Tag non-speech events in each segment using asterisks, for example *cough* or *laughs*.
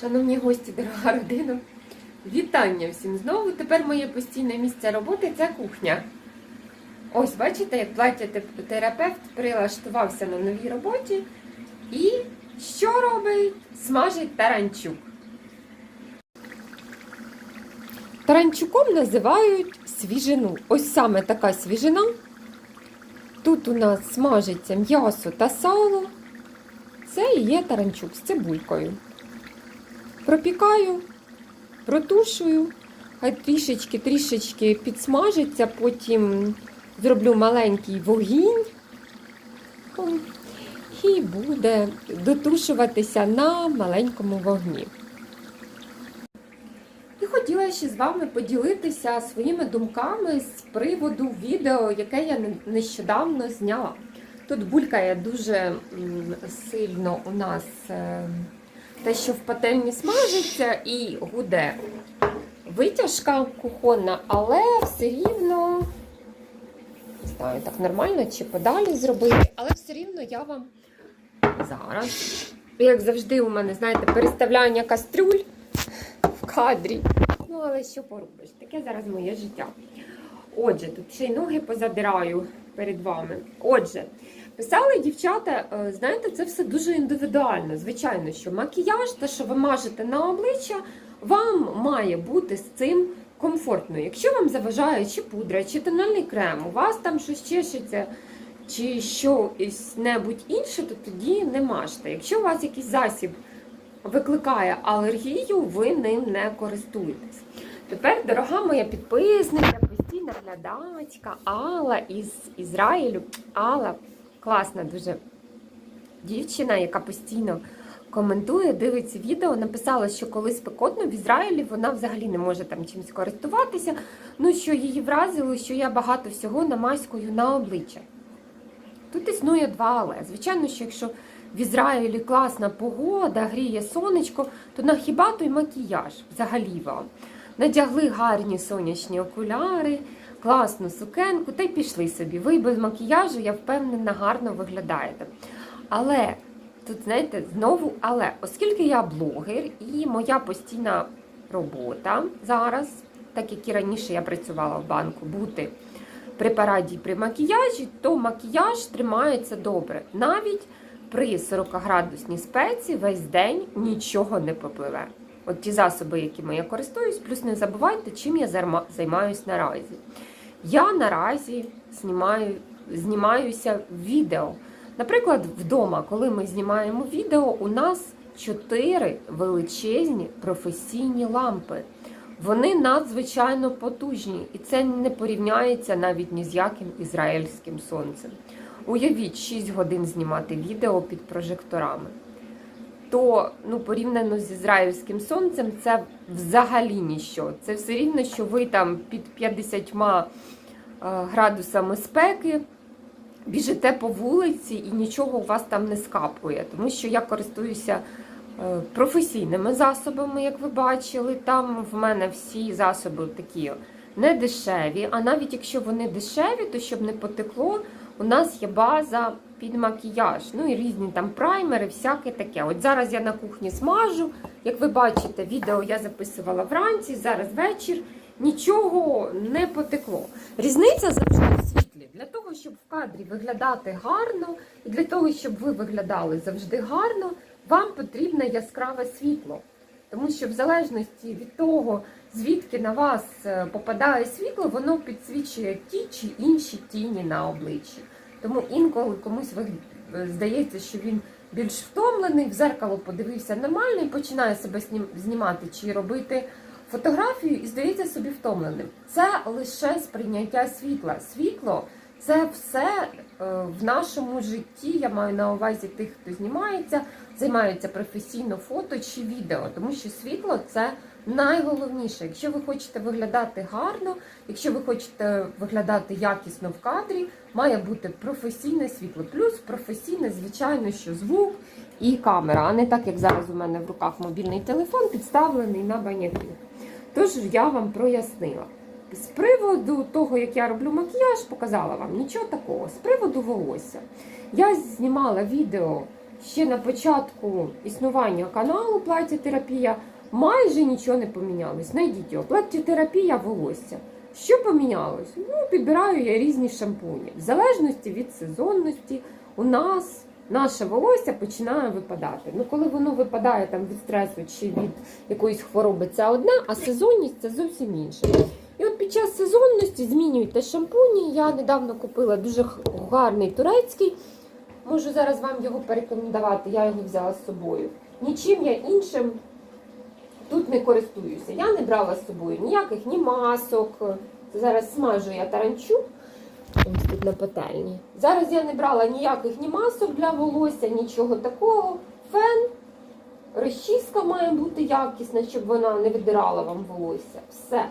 Шановні гості, дорога родина, вітання всім знову. Тепер моє постійне місце роботи це кухня. Ось, бачите, як плаття-терапевт прилаштувався на новій роботі і що робить? Смажить таранчук. Таранчуком називають свіжину. Ось саме така свіжина. Тут у нас смажиться м'ясо та сало. Це і є таранчук з цибулькою. Пропікаю, протушую, хай трішечки-трішечки підсмажиться, потім зроблю маленький вогінь і буде дотушуватися на маленькому вогні. І хотіла ще з вами поділитися своїми думками з приводу відео, яке я нещодавно зняла. Тут булькає дуже сильно у нас е, те, що в пательні смажиться і гуде витяжка кухонна, але все рівно, не знаю, так нормально чи подалі зробити, але все рівно я вам зараз, як завжди, у мене, знаєте, переставляння кастрюль в кадрі. Ну, але що поробиш? Таке зараз моє життя. Отже, тут ще й ноги позадираю перед вами. Отже, писали дівчата, е, знаєте, це все дуже індивідуально. Звичайно, що макіяж, те, що ви мажете на обличчя, вам має бути з цим комфортно. Якщо вам заважає чи пудра, чи тональний крем, у вас там щось чешеться, чи щось небудь інше, то тоді не мажте. Якщо у вас якийсь засіб викликає алергію, ви ним не користуєтесь. Тепер, дорога моя підписниця, постійна глядачка Алла із Ізраїлю. Алла класна дуже дівчина, яка постійно коментує, дивиться відео, написала, що коли спекотно в Ізраїлі вона взагалі не може там чимось користуватися. Ну, що її вразило, що я багато всього намазькую на обличчя. Тут існує два але. Звичайно, що якщо в Ізраїлі класна погода, гріє сонечко, то на хіба той макіяж взагалі вам? Надягли гарні сонячні окуляри, класну сукенку та й пішли собі. Ви без макіяжу, я впевнена, гарно виглядаєте. Але тут, знаєте, знову, але оскільки я блогер і моя постійна робота зараз, так як і раніше я працювала в банку, бути при параді при макіяжі, то макіяж тримається добре. Навіть при 40-градусній спеці весь день нічого не попливе. От ті засоби, якими я користуюсь, плюс не забувайте, чим я займаюсь наразі. Я наразі знімаю, знімаюся відео. Наприклад, вдома, коли ми знімаємо відео, у нас чотири величезні професійні лампи. Вони надзвичайно потужні, і це не порівняється навіть ні з яким ізраїльським сонцем. Уявіть, 6 годин знімати відео під прожекторами. То ну, порівняно з ізраїльським сонцем, це взагалі ніщо. Це все рівно, що ви там під 50 е, градусами спеки біжите по вулиці і нічого у вас там не скапує. Тому що я користуюся е, професійними засобами, як ви бачили. Там в мене всі засоби такі не дешеві. А навіть якщо вони дешеві, то щоб не потекло, у нас є база під макіяж. Ну і різні там праймери, всяке таке. От зараз я на кухні смажу. Як ви бачите, відео я записувала вранці, зараз вечір. Нічого не потекло. Різниця завжди в світлі. Для того, щоб в кадрі виглядати гарно, і для того, щоб ви виглядали завжди гарно, вам потрібне яскраве світло. Тому що в залежності від того, звідки на вас е, попадає світло, воно підсвічує ті чи інші тіні на обличчі. Тому інколи комусь е, здається, що він більш втомлений, в зеркало подивився нормально і починає себе знімати чи робити фотографію і здається собі втомленим. Це лише сприйняття світла. Світло це все е, в нашому житті. Я маю на увазі тих, хто знімається, займається професійно фото чи відео, тому що світло це найголовніше. Якщо ви хочете виглядати гарно, якщо ви хочете виглядати якісно в кадрі, має бути професійне світло. Плюс професійне, звичайно, що звук і камера, а не так, як зараз у мене в руках мобільний телефон підставлений на баняки. Тож я вам прояснила. З приводу того, як я роблю макіяж, показала вам нічого такого. З приводу волосся. Я знімала відео ще на початку існування каналу плаття-терапія майже нічого не помінялось. Знайдіть його. Плаття-терапія волосся. Що помінялось? Ну, підбираю я різні шампуні. В залежності від сезонності у нас наше волосся починає випадати. Ну, коли воно випадає там від стресу чи від якоїсь хвороби, це одне, а сезонність це зовсім інше. І от під час сезонності змінюйте шампуні. Я недавно купила дуже гарний турецький. Можу зараз вам його порекомендувати, я його взяла з собою. Нічим я іншим тут не користуюся. Я не брала з собою ніяких ні масок. Зараз смажу я таранчу. Ось тут на пательні. Зараз я не брала ніяких ні масок для волосся, нічого такого. Фен, розчіска має бути якісна, щоб вона не видирала вам волосся. Все.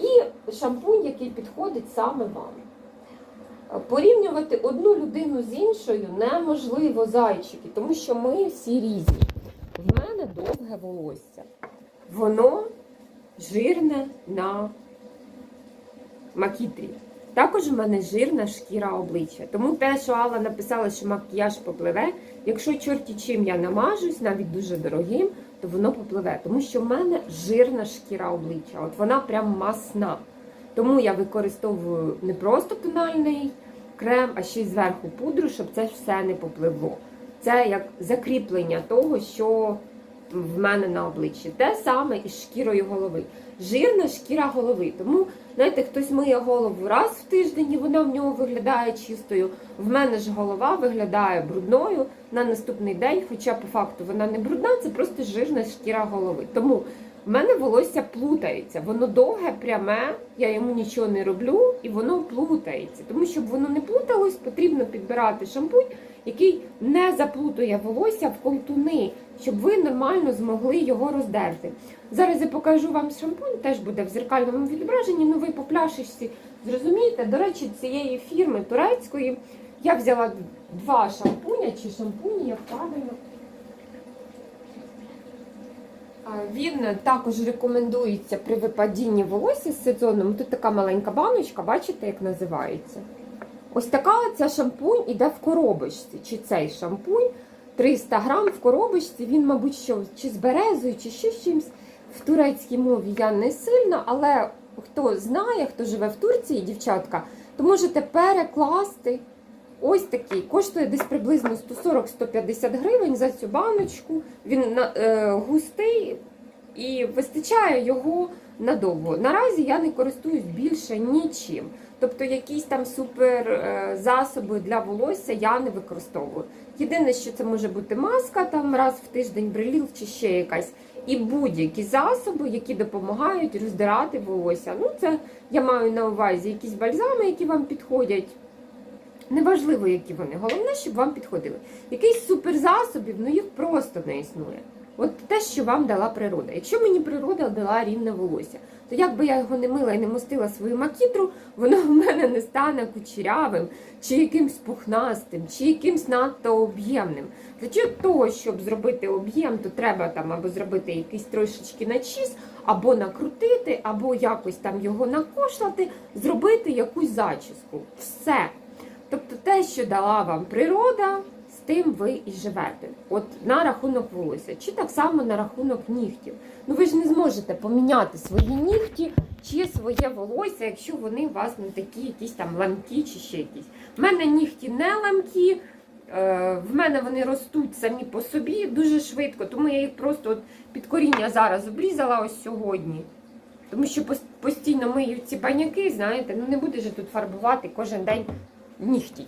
І шампунь, який підходить саме вам. Порівнювати одну людину з іншою неможливо зайчики, тому що ми всі різні. В мене довге волосся. Воно жирне на макітрі. Також в мене жирна шкіра обличчя. Тому те, що Алла написала, що макіяж попливе, якщо чорті чим я намажусь, навіть дуже дорогим, то воно попливе. Тому що в мене жирна шкіра обличчя. От вона прям масна. Тому я використовую не просто тональний крем, а ще й зверху пудру, щоб це все не попливло. Це як закріплення того, що в мене на обличчі. Те саме із шкірою голови. Жирна шкіра голови. Тому, знаєте, хтось миє голову раз в тиждень, і вона в нього виглядає чистою. В мене ж голова виглядає брудною на наступний день, хоча по факту вона не брудна, це просто жирна шкіра голови. Тому в мене волосся плутається, воно довге, пряме, я йому нічого не роблю, і воно плутається. Тому щоб воно не плуталось, потрібно підбирати шампунь, який не заплутує волосся в колтуни, щоб ви нормально змогли його роздерти. Зараз я покажу вам шампунь, теж буде в зеркальному відображенні, ну ви по пляшечці зрозумієте. До речі, цієї фірми турецької я взяла два шампуня чи шампуні, як правильно. Він також рекомендується при випадінні волосся з сезоном. Тут така маленька баночка, бачите, як називається? Ось така ця шампунь іде в коробочці. Чи цей шампунь 300 грам в коробочці. Він, мабуть, що чи з березою, чи ще чимось. В турецькій мові я не сильно, але хто знає, хто живе в Турції, дівчатка, то можете перекласти. Ось такий. Коштує десь приблизно 140-150 гривень за цю баночку. Він е, густий і вистачає його надовго. Наразі я не користуюсь більше нічим. Тобто якісь там супер е, засоби для волосся я не використовую. Єдине, що це може бути маска там раз в тиждень, бреліл чи ще якась. І будь-які засоби, які допомагають роздирати волосся. Ну, це я маю на увазі якісь бальзами, які вам підходять. Неважливо, які вони. Головне, щоб вам підходили. Якийсь суперзасобів, ну їх просто не існує. От те, що вам дала природа. Якщо мені природа дала рівне волосся, то як би я його не мила і не мостила свою макітру, воно в мене не стане кучерявим, чи якимсь пухнастим, чи якимсь надто об'ємним. Для того, щоб зробити об'єм, то треба там або зробити якийсь трошечки начіс, або накрутити, або якось там його накошлати, зробити якусь зачіску. Все. Тобто те, що дала вам природа, тим ви і живете. От на рахунок волосся, чи так само на рахунок нігтів. Ну ви ж не зможете поміняти свої нігті чи своє волосся, якщо вони у вас не такі якісь там ламкі чи ще якісь. В мене нігті не ламкі. е, В мене вони ростуть самі по собі дуже швидко, тому я їх просто от під коріння зараз обрізала ось сьогодні. Тому що пос- постійно мию ці баняки, знаєте, ну не будеш же тут фарбувати кожен день нігті.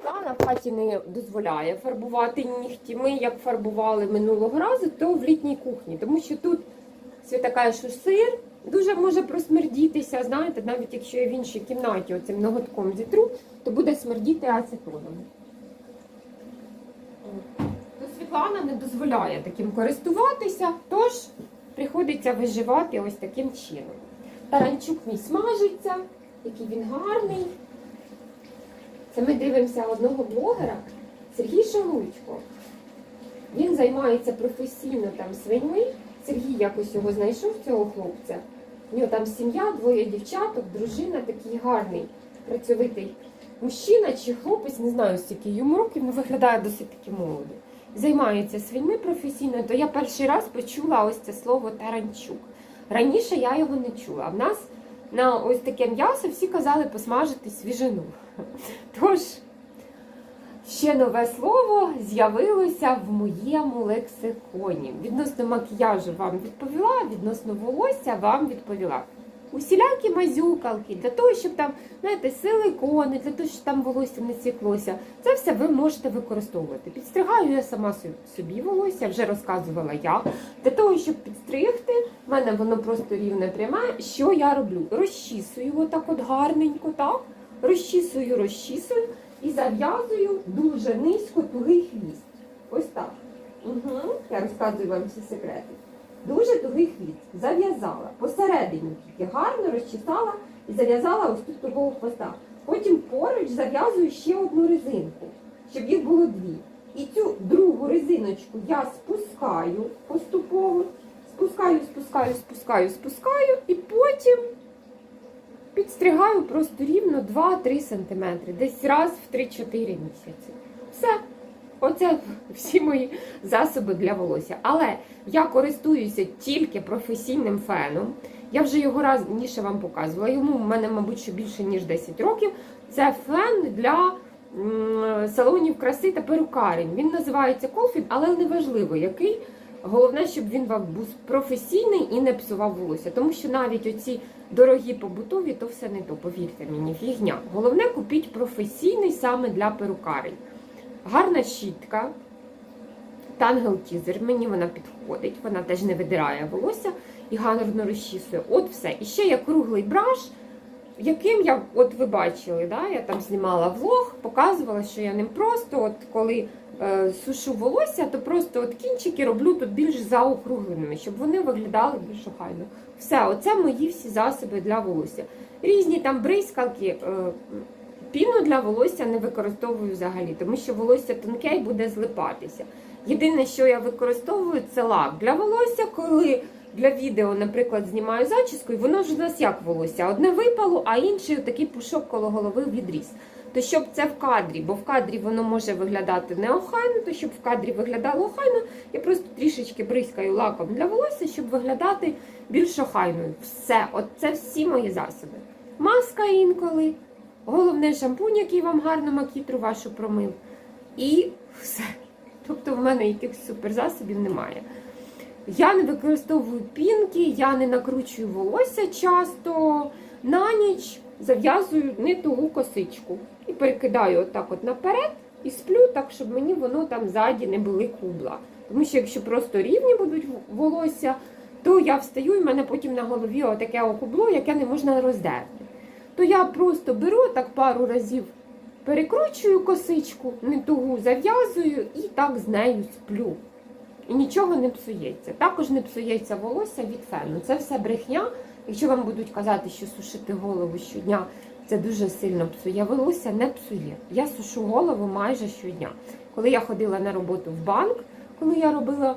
Світлана в хаті не дозволяє фарбувати нігті. Ми як фарбували минулого разу, то в літній кухні. Тому що тут Свята каже, що сир дуже може просмердітися. Знаєте, навіть якщо я в іншій кімнаті оцим ноготком зітру, то буде смердіти ацетоном. То Світлана не дозволяє таким користуватися, тож приходиться виживати ось таким чином. Таранчук мій смажиться, який він гарний. Це ми дивимося одного блогера Сергій Шалучко. Він займається професійно там свиньми. Сергій якось його знайшов, цього хлопця. У нього там сім'я, двоє дівчаток, дружина такий гарний, працьовитий мужчина чи хлопець, не знаю скільки йому років, але виглядає досить таки молодо. Займається свиньми професійно, то я перший раз почула ось це слово таранчук. Раніше я його не чула. В нас на ось таке м'ясо всі казали посмажити свіжину. *laughs* Тож, ще нове слово з'явилося в моєму лексиконі. Відносно макіяжу вам відповіла, відносно волосся вам відповіла. Усілякі мазюкалки для того, щоб там, знаєте, силикони, для того, щоб там волосся не сіклося. Це все ви можете використовувати. Підстригаю я сама собі волосся, вже розказувала я. Для того, щоб підстригти, в мене воно просто рівне пряме. Що я роблю? Розчісую отак от гарненько, так? Розчісую, розчісую і зав'язую дуже низько тугий хвіст. Ось так. Угу. Я розказую вам всі секрети. Дуже тугий хвіст. Зав'язала. Посередині тільки гарно розчесала і зав'язала ось тут тугого хвоста. Потім поруч зав'язую ще одну резинку, щоб їх було дві. І цю другу резиночку я спускаю поступово. Спускаю, спускаю, спускаю, спускаю, і потім підстригаю просто рівно 2-3 см, десь раз в 3-4 місяці. Все. Оце всі мої засоби для волосся. Але я користуюся тільки професійним феном. Я вже його раніше вам показувала. Йому в мене, мабуть, що більше ніж 10 років. Це фен для салонів краси та перукарень. Він називається Колфін, але не важливо який. Головне, щоб він вам був професійний і не псував волосся. Тому що навіть оці дорогі побутові, то все не то, повірте мені, фігня. Головне купіть професійний саме для перукарень. Гарна щітка. Тангел Тізер, мені вона підходить, вона теж не видирає волосся і гарно розчісує. От все. І ще є круглий браш, яким я, от ви бачили, да, я там знімала влог, показувала, що я ним просто, от коли е, сушу волосся, то просто от кінчики роблю тут більш заокругленими, щоб вони виглядали більш охайно. Все, оце мої всі засоби для волосся. Різні там бризкалки. Е, Піну для волосся не використовую взагалі, тому що волосся тонке і буде злипатися. Єдине, що я використовую, це лак для волосся, коли для відео, наприклад, знімаю зачіску, і воно ж у нас як волосся. Одне випало, а інший такий пушок коло голови відріс. То щоб це в кадрі, бо в кадрі воно може виглядати неохайно, то щоб в кадрі виглядало охайно, я просто трішечки бризкаю лаком для волосся, щоб виглядати більш охайною. Все, от це всі мої засоби. Маска інколи. Головне шампунь, який вам гарно макітру вашу промив. І все. Тобто в мене якихось суперзасобів немає. Я не використовую пінки, я не накручую волосся часто. На ніч зав'язую не тугу косичку. І перекидаю отак от наперед і сплю так, щоб мені воно там ззаді не були кубла. Тому що якщо просто рівні будуть волосся, то я встаю і в мене потім на голові отаке окубло, яке не можна роздерти то я просто беру так пару разів, перекручую косичку, не тугу зав'язую і так з нею сплю. І нічого не псується. Також не псується волосся від фену. Це все брехня. Якщо вам будуть казати, що сушити голову щодня це дуже сильно псує волосся, не псує. Я сушу голову майже щодня. Коли я ходила на роботу в банк, коли я робила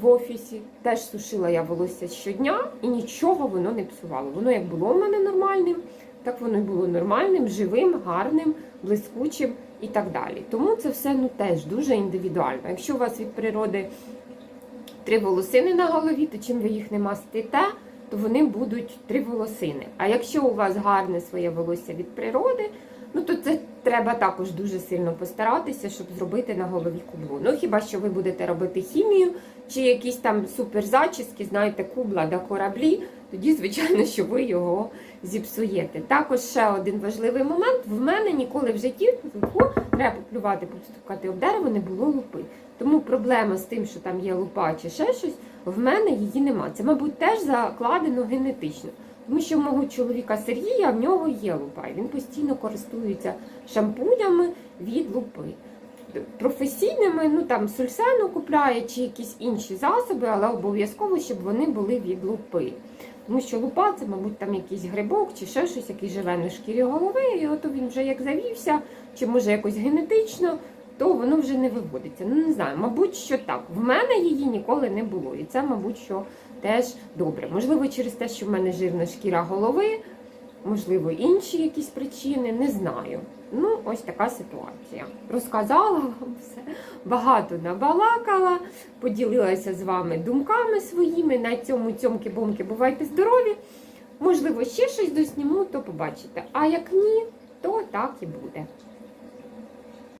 в офісі, теж сушила я волосся щодня і нічого воно не псувало. Воно як було в мене нормальним, так воно і було нормальним, живим, гарним, блискучим і так далі. Тому це все ну теж дуже індивідуально. Якщо у вас від природи три волосини на голові, то чим ви їх не мастите, то вони будуть три волосини. А якщо у вас гарне своє волосся від природи, ну то це треба також дуже сильно постаратися, щоб зробити на голові кублу. Ну хіба що ви будете робити хімію чи якісь там суперзачіски, знаєте, кубла до кораблі, тоді, звичайно, що ви його зіпсуєте. Також ще один важливий момент: в мене ніколи в житті треба поплювати, постукати об дерево, не було лупи. Тому проблема з тим, що там є лупа чи ще щось, в мене її нема. Це, мабуть, теж закладено генетично. Тому що мого чоловіка Сергія в нього є лупа, і він постійно користується шампунями від лупи. Професійними, ну там сульсену купляє чи якісь інші засоби, але обов'язково, щоб вони були від лупи. Тому що лупа це, мабуть, там якийсь грибок чи ще щось, який живе на шкірі голови, і от він вже як завівся, чи може якось генетично, то воно вже не виводиться. Ну не знаю, мабуть, що так. В мене її ніколи не було. І це, мабуть, що теж добре. Можливо, через те, що в мене жирна шкіра голови, можливо, інші якісь причини, не знаю. Ну, ось така ситуація. Розказала вам все, багато набалакала, поділилася з вами думками своїми. На цьому цьомки-бомки бувайте здорові. Можливо, ще щось досніму, то побачите. А як ні, то так і буде.